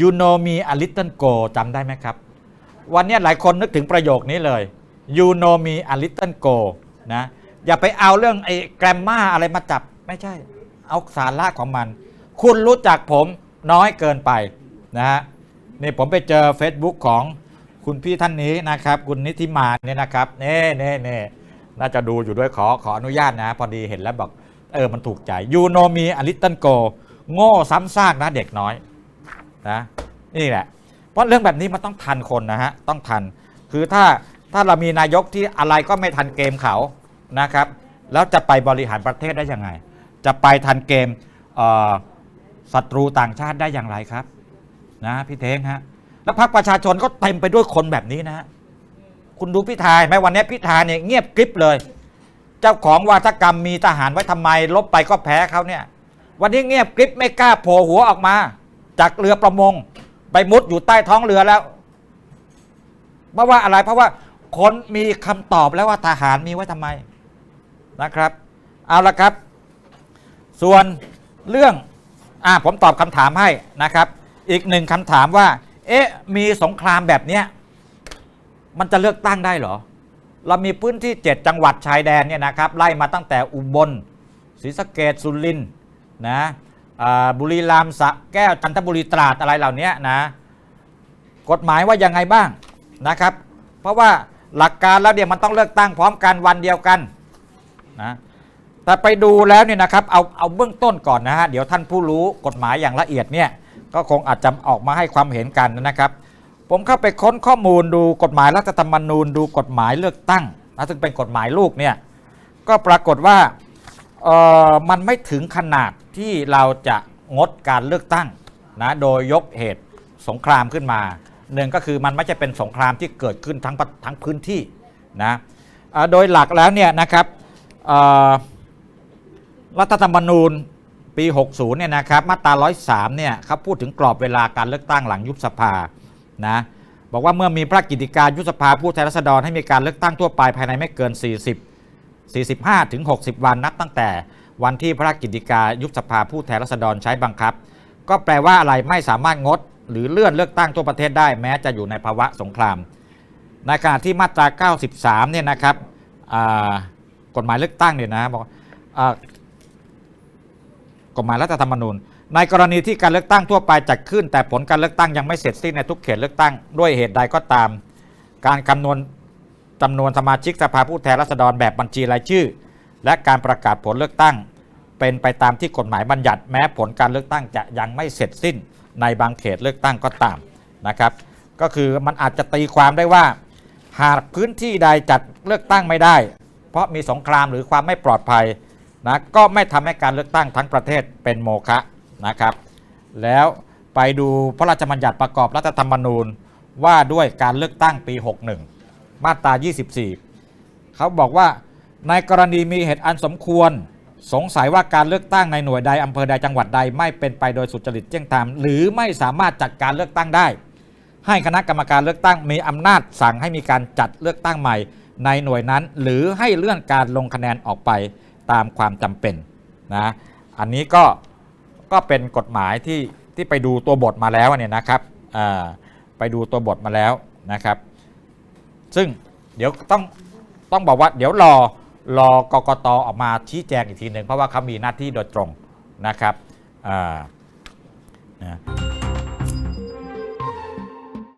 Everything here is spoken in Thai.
you know me a little go จำได้ไหมครับ วันนี้หลายคนนึกถึงประโยคนี้เลย you know me a little go นะอย่าไปเอาเรื่องไอ้แกรมมาอะไรมาจับไม่ใช่ เอาสาระของมัน คุณรู้จักผมน้อยเกินไปนะฮะนี่ผมไปเจอ Facebook ของคุณพี่ท่านนี้นะครับ คุณนิติมาเนี่ยนะครับเน่เน่เน่น่าจะดูอยู่ด้วยขอขออนุญาตนะ พอดีเห็นแล้วบอก เออมันถูกใจยูโนมีอลิตเติลโกโง่ซ้ำซากนะเด็กน้อย นะนี่แหละ เพราะเรื่องแบบนี้มันต้องทันคนนะฮะต้องทัน คือถ้าถ้าเรามีนายกที่อะไรก็ไม่ทันเกมเขานะครับแล้วจะไปบริหารประเทศได้ยังไง จะไปทันเกมศัตรูต่างชาติได้อย่างไรครับนะพี่เทงฮะแล้วพรรคประชาชนก็เต็มไปด้วยคนแบบนี้นะฮะคุณดูพิธาไหมวันนี้พิธาเนี่ยเงียบกริบเลย เจ้าของวาทกรรมมีทหารไว้ทำไม ลบไปก็แพ้เขาเนี่ย วันนี้เงียบกริบไม่กล้าโผล่หัวออกมา จากเรือประมง ไปมุดอยู่ใต้ท้องเรือแล้วเพราะว่าอะไรเพราะว่าคนมีคำตอบแล้วว่าทหารมีไว้ทำไมนะครับ เอาละครับ ส่วนเรื่องอ่าผมตอบคำถามให้นะครับ อีกหนึ่งคำถามว่า เอ๊ะมีสงครามแบบเนี้ยมันจะเลือกตั้งได้เหรอ เรามีพื้นที่ 7 จังหวัดชายแดนเนี่ยนะครับ ไล่มาตั้งแต่อุบลศรีสะเกดสุรินทร์นะ บุรีรัมย์สระแก้วจันทบุรีตราดอะไรเหล่านี้นะกฎหมายว่ายังไงบ้างนะครับ เพราะว่าหลักการแล้วเดี๋ยวมันต้องเลือกตั้งพร้อมกันวันเดียวกันนะแต่ไปดูแล้วเนี่ยนะครับเอาเอาเบื้องต้นก่อนนะฮะเดี๋ยวท่านผู้รู้กฎหมายอย่างละเอียดเนี่ยก็คงอาจจะออกมาให้ความเห็นกันนะครับ ผมเข้าไปค้นข้อมูลดูกฎหมายรัฐธรรมนูญ ดูกฎหมายเลือกตั้งนะซึ่งเป็นกฎหมายลูกเนี่ยก็ปรากฏว่า เอ่อมันไม่ถึงขนาดที่เราจะงดการเลือกตั้งนะโดยยกเหตุสงครามขึ้นมาหนึ่งก็คือมันไม่ใช่เป็นสงครามที่เกิดขึ้นทั้งทั้งพื้นที่นะโดยหลักแล้วเนี่ยนะครับรัฐธรรมนูญปี 60 เนี่ยนะครับมาตรา 103 เนี่ยเขาพูดถึงกรอบเวลาการเลือกตั้งหลังยุบสภานะบอกว่าเมื่อมีพระกิจการยุบสภาผู้แทนราษฎรให้มีการเลือกตั้งทั่วไปภายในไม่เกิน 40 45ถึง60 วันนับตั้งแต่วันที่พระกิจกายุบสภาผู้แทนราษฎรใช้บังคับ ก็แปลว่าอะไรไม่สามารถงด หรือเลื่อนเลือกตั้งทั่วประเทศได้แม้จะอยู่ในภาวะสงคราม ในขณะที่มาตรา 93 เนี่ยนะครับกฎหมายเลือกตั้งเนี่ยนะบอกกฎหมายรัฐธรรมนูญ ในกรณีที่การเลือกตั้งทั่วไปจัดขึ้น แต่ผลการเลือกตั้งยังไม่เสร็จสิ้นในทุกเขตเลือกตั้งด้วยเหตุใดก็ตาม การคำนวณ จำนวนสมาชิกสภาผู้แทนราษฎรแบบบัญชีรายชื่อ และการประกาศผลเลือกตั้ง เป็นไปตามที่กฎหมายบัญญัติแม้ผลการเลือกตั้งจะยังไม่เสร็จสิ้นในบางเขตเลือกตั้งก็ตามนะครับ ก็คือมันอาจจะตีความได้ว่า หากพื้นที่ใดจัดเลือกตั้งไม่ได้ เพราะมีสงครามหรือความไม่ปลอดภัยนะก็ไม่ทำให้การเลือกตั้งทั้งประเทศเป็นโมฆะนะครับ แล้วไปดูพระราชบัญญัติประกอบรัฐธรรมนูญว่าด้วยการเลือกตั้งปี 61 มาตรา 24 เขาบอกว่าในกรณีมีเหตุอันสมควร สงสัยว่าการเลือกตั้งในหน่วยใดอำเภอใดจังหวัดใดไม่เป็นไปโดยสุจริตเที่ยงธรรมหรือไม่สามารถจัดการเลือกตั้งได้ ให้คณะกรรมการเลือกตั้งมีอำนาจสั่งให้มีการจัดเลือกตั้งใหม่ ในหน่วยนั้น หรือให้เลื่อนการลงคะแนนออกไปตามความจำเป็นนะอันนี้ก็ก็เป็นกฎหมายที่ที่ไปดูตัวบทมาแล้วเนี่ยนะครับไปดูตัวบทมาแล้วนะครับ ซึ่งเดี๋ยวต้องต้องบอกว่าเดี๋ยวรอรอกกตออกมาชี้แจงอีกทีหนึ่งเพราะว่าเขามีหน้าที่โดยตรงนะครับอ่านะ